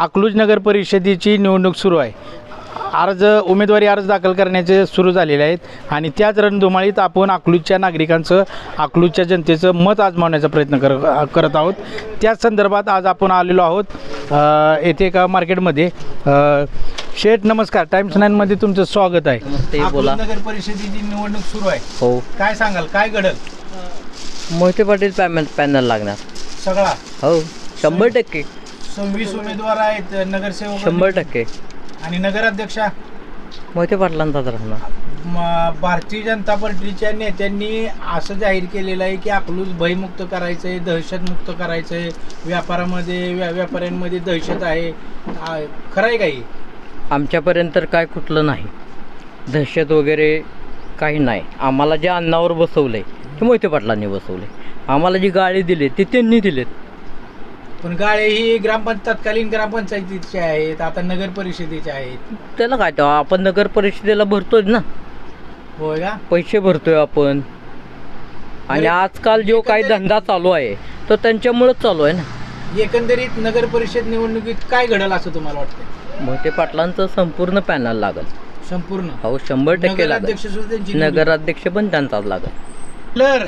अकलूज नगर परिषदेची निवडणूक सुरू आहे. अर्ज उमेदवारी अर्ज दाखल करण्याचे सुरू झालेले आहेत आणि त्याच रणधुमाळीत आपण अकलूजच्या नागरिकांचं अकलूजच्या जनतेचं मत आजमावण्याचा प्रयत्न कर करत आहोत. त्याच संदर्भात आज आपण आलेलो आहोत येथे एका मार्केटमध्ये. शेठ नमस्कार. टाइम्स नाईनमध्ये तुमचं स्वागत आहे. बोला. नगर परिषदेची निवडणूक सुरू आहे. हो. काय सांगाल? काय घडल? मोहिते पाटील पॅनल पॅनल लागणार. सगळा? हो शंभर टक्के. सव्वीस उमेदवार आहेत नगरसेवक शंभर टक्के. आणि नगराध्यक्षा? मोहिते पाटलांचाच राहणार. म- भारतीय जनता पार्टीच्या नेत्यांनी असं जाहीर केलेलं आहे की अकलूज भयमुक्त करायचं आहे दहशतमुक्त करायचं आहे व्यापारामध्ये व्या व्यापाऱ्यांमध्ये दहशत आहे. आ, खरं आहे काही? आमच्यापर्यंत तर काय कुठलं नाही. दहशत वगैरे काही नाही. आम्हाला जे अन्नावर बसवलं आहे ते मोहिते पाटलांनी बसवलं आम्हाला जी गाळी दिली ती त्यांनी दिलेत. पण गाळे ही ग्रामपंच तत्कालीन ग्रामपंचायतीचे आहेत आता नगर परिषदेचे आहेत. त्याला काय तेव्हा आपण नगर परिषदेला भरतोय ना. होय का? पैसे भरतोय आपण. आणि आजकाल जो काही धंदा चालू आहे तो त्यांच्यामुळेच चालू आहे ना. एकंदरीत नगर परिषद निवडणुकीत काय घडल असं तुम्हाला वाटतं मोहिते पाटलांचं संपूर्ण पॅनल लागल. संपूर्ण? हो शंभर टक्के लागल. नगराध्यक्ष सुद्धा त्यांची निवडणूक. नगराध्यक्ष पण त्यांचाच लागल. लर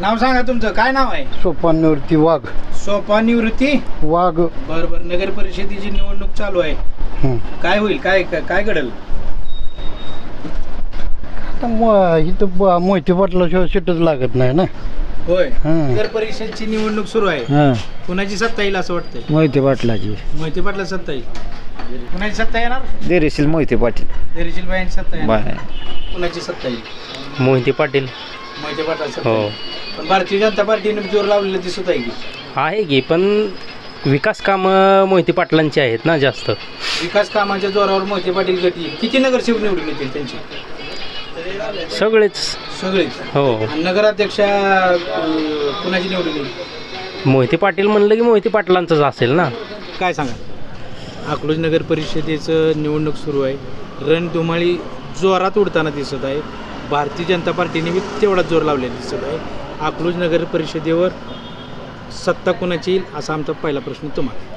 नाव सांगा तुमचं. काय नाव आहे? सोपानवरती वाघ. सोपा निवृत्ती? वाघ. बर बर. नगर परिषदेची निवडणूक चालू आहे. हं. काय होईल? काय काय काय घडल? आता म- इथं ब- मोहिते पाटलाशिवाय सीटच लागत नाही ना. होय. हं. नगर परिषदची निवडणूक सुरू आहे. हां. कुणाची सत्ता येईल असं वाटतंय? मोहिते पाटलाची. मोहिते पाटला सत्ता येईल. कुणाची सत्ता येणार? देरेशील मोहिते पाटील. धैर्यशील बायांची सत्ता येणार. बाय. कुणाची सत्ता येईल? मोहिते पाटील. मोहिते पाटला सत्ता हो. येईल. पण भारतीय जनता पार्टीने जोर लावलेलं दिसत आहे की? आहे की पण विकास कामं मोहिते पाटलांची आहेत ना जास्त. विकास कामाच्या जोरावर मोहिते पाटील गती येईल किती नगरसेवक निवडून येतील त्यांचे? सगळेच. सगळेच? हो. आणि नगराध्यक्षा अं, कुणाची निवडून येईल? मोहिते पाटील म्हणलं की मोहिते पाटलांचंच असेल ना. काय सांगा? अकलूज नगर परिषदेचं निवडणूक सुरू आहे. रणधुमाळी जोरात उडताना दिसत आहे. भारतीय जनता पार्टीने बी तेवढाच जोर लावलेला दिसत आहे. अकलूज नगर परिषदेवर सत्ता कोणाची येईल असा आमचा पहिला प्रश्न तुम्हाला.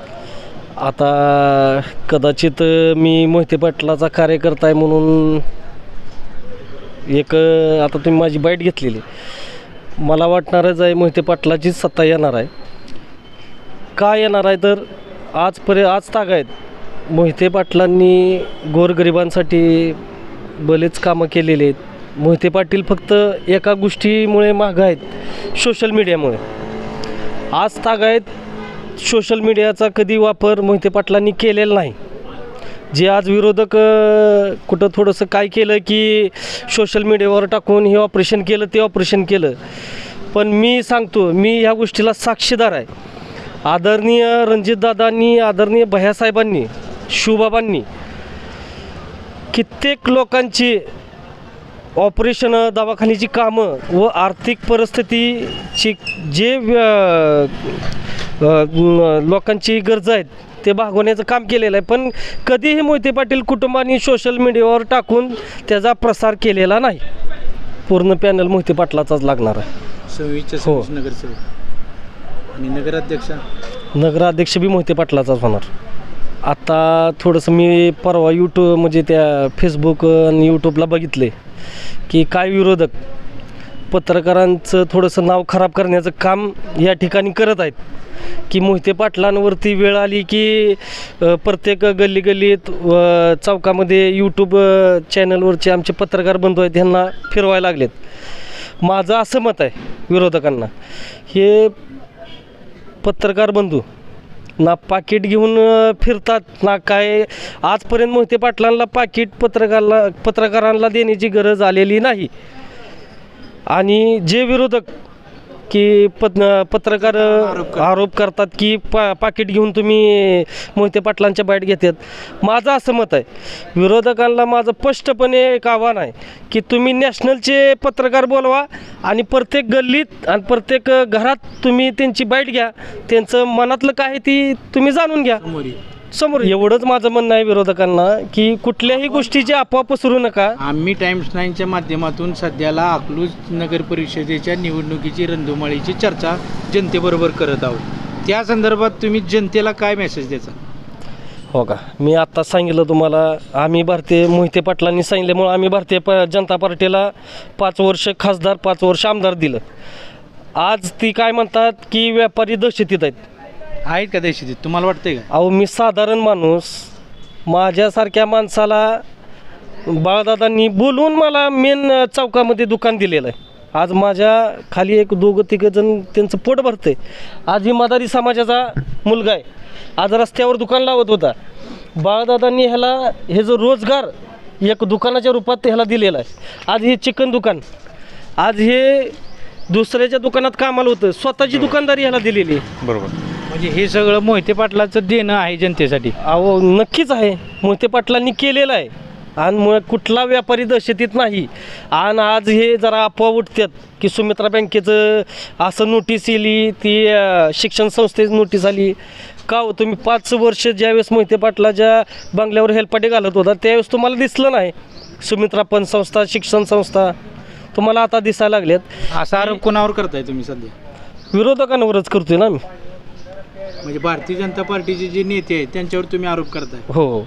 आता कदाचित मी मोहिते पाटलाचा कार्यकर्ता आहे म्हणून एक आता तुम्ही माझी बाईट घेतलेली. मला वाटणारच आहे मोहिते पाटलाचीच सत्ता येणार आहे. का येणार आहे? तर आजपर्यंत आज ताग आहेत. मोहिते पाटलांनी गोरगरिबांसाठी बरेच कामं केलेली आहेत. मोहिते पाटील फक्त एका गोष्टीमुळे मागं आहेत. सोशल मीडियामुळे. आज तागायत सोशल मीडियाचा कधी वापर मोहिते पाटलांनी केलेला नाही. जे आज विरोधक कुठं थोडंसं काय केलं की सोशल मीडियावर टाकून हे ऑपरेशन केलं ते ऑपरेशन केलं. पण मी सांगतो मी ह्या गोष्टीला साक्षीदार आहे. आदरणीय रणजितदादांनी आदरणीय भैयासाहेबांनी शिवबाबांनी कित्येक लोकांची ऑपरेशनं दवाखान्याची कामं व आर्थिक परिस्थितीची जे लोकांची गरज आहेत ते भागवण्याचं काम केलेलं आहे. पण कधीही मोहिते पाटील कुटुंबाने सोशल मीडियावर टाकून त्याचा प्रसार केलेला नाही. पूर्ण पॅनल मोहिते पाटलाचाच लागणार आहे. हो. नगराध्यक्षा? नगराध्यक्ष बी मोहिते पाटलाचाच होणार. आता थोडंसं मी परवा यूट्यूब म्हणजे त्या फेसबुक आणि यूट्यूबला बघितले की काय विरोधक पत्रकारांचं थोडंसं नाव खराब करण्याचं काम या ठिकाणी करत आहेत. की मोहिते पाटलांवरती वेळ आली की प्रत्येक गल्ली गल्लीत चौकामध्ये यूट्यूब चॅनलवरचे आमचे पत्रकार बंधू आहेत ह्यांना फिरवायला लागलेत. माझं असं मत आहे विरोधकांना. हे पत्रकार बंधू ना पाकिट घेऊन फिरतात ना काय. आजपर्यंत मोहिते पाटलांना पाकिट पत्रकारला पत्रकारांना देण्याची गरज आलेली नाही. आणि जे विरोधक की पत पत्रकार आरोप करतात. की पा पाकिट घेऊन तुम्ही मोहिते पाटलांच्या बाईट घेतात. माझं असं मत आहे. विरोधकांना माझं स्पष्टपणे एक आव्हान आहे की तुम्ही नॅशनलचे पत्रकार बोलवा आणि प्रत्येक गल्लीत आणि प्रत्येक घरात तुम्ही त्यांची बाईट घ्या. त्यांचं मनातलं काय ती तुम्ही जाणून घ्या. समोर एवढंच माझं म्हणणं आहे विरोधकांना की कुठल्याही गोष्टीची अफवा पसरू नका. आम्ही टाइम्स नाईनच्या माध्यमातून सध्याला अकलूज नगर परिषदेच्या निवडणुकीची रणधुमाळीची चर्चा जनतेबरोबर करत आहोत. त्या संदर्भात तुम्ही जनतेला काय मेसेज द्यायचा हो का? मी आत्ताच सांगितलं तुम्हाला आम्ही भारतीय मोहिते पाटलांनी सांगितल्यामुळं आम्ही भारतीय प जनता पार्टीला पाच वर्ष खासदार पाच वर्ष आमदार दिलं. आज ती काय म्हणतात की व्यापारी दहशतीत आहेत. आहेत का देशी तुम्हाला वाटतंय का? अहो मी साधारण माणूस. माझ्यासारख्या माणसाला बाळदादांनी बोलवून मला मेन चौकामध्ये दुकान दिलेलं आहे. आज माझ्या खाली एक दोघं तिघं जण त्यांचं पोट भरते आज ही मदारी समाजाचा मुलगा आहे. आज रस्त्यावर दुकान लावत होता. बाळदादांनी ह्याला हे जो रोजगार एक दुकानाच्या रूपात ह्याला दिलेला आहे. आज हे चिकन दुकान. आज हे दुसऱ्याच्या दुकानात कामाला होतं. स्वतःची दुकानदारी ह्याला दिलेली आहे. म्हणजे हे सगळं मोहिते पाटलाचं देणं आहे जनतेसाठी. अहो नक्कीच आहे. मोहिते पाटलांनी केलेलं आहे. आणि मग कुठला व्यापारी दहशतीत नाही. आणि आज हे जरा अफवा उठतात की सुमित्रा बँकेचं असं नोटीस येली ती अं, शिक्षण संस्थेची नोटीस आली. का हो तुम्ही पाच वर्ष ज्यावेळेस मोहिते पाटलाच्या बंगल्यावर हेलपाटे घालत होता त्यावेळेस तुम्हाला दिसलं नाही. सुमित्रा पण संस्था शिक्षण संस्था तुम्हाला आता दिसायला लागल्यात. असा आरोप कोणावर करताय तुम्ही सध्या? विरोधकांवरच करतोय ना मी. म्हणजे भारतीय जनता पार्टीचे जे नेते आहेत त्यांच्यावर तुम्ही आरोप करताय. हो.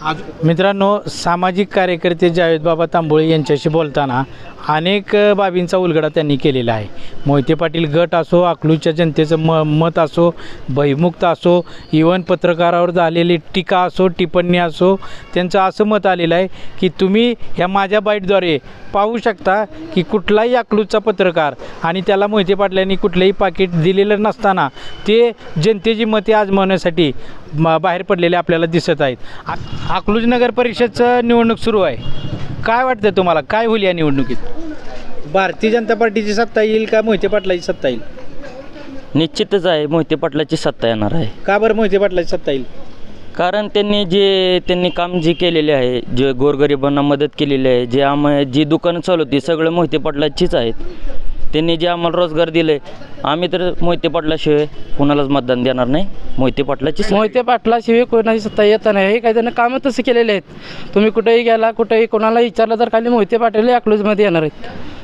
आज मित्रांनो सामाजिक कार्यकर्ते जावेद बाबा तांबोळे यांच्याशी बोलताना अनेक बाबींचा उलगडा त्यांनी केलेला आहे. मोहिते पाटील गट असो अकलूच्या जनतेचं म मत असो भयमुक्त असो इवन पत्रकारावर झालेली टीका असो टिप्पणी असो त्यांचं असं मत आलेलं आहे की तुम्ही ह्या माझ्या बाईटद्वारे पाहू शकता की कुठलाही अकलूजचा पत्रकार आणि त्याला मोहिते पाटलांनी कुठलंही पाकिट दिलेलं नसताना ते जनतेची मते आजमावण्यासाठी म- बाहेर पडलेले आपल्याला दिसत आहेत. आ- अकलूज नगर परिषदचं निवडणूक सुरू आहे. काय वाटतं तुम्हाला? काय होईल या निवडणुकीत? भारतीय जनता पार्टीची सत्ता येईल का मोहिते पाटलाची सत्ता येईल? निश्चितच आहे. मोहिते पाटलाची सत्ता येणार आहे. का बरं मोहिते पाटलाची सत्ता येईल? कारण त्यांनी जे त्यांनी काम जे केलेले आहे जे गोरगरिबांना मदत केलेली आहे जे आम जी दुकानं चालवती सगळं मोहिते पाटलाचीच आहेत. त्यांनी जे आम्हाला रोजगार दिले आम्ही तर मोहिते पाटलाशिवाय कुणालाच मतदान देणार नाही. मोहिते पाटलाची मोहिते पाटलाशिवाय कोणाची सत्ता येत नाही. हे काही त्यांना कामं तसे केलेले आहेत. तुम्ही कुठेही गेला कुठेही कोणाला विचारलं तर खाली मोहिते पाटील अकलूजमध्ये येणार आहेत.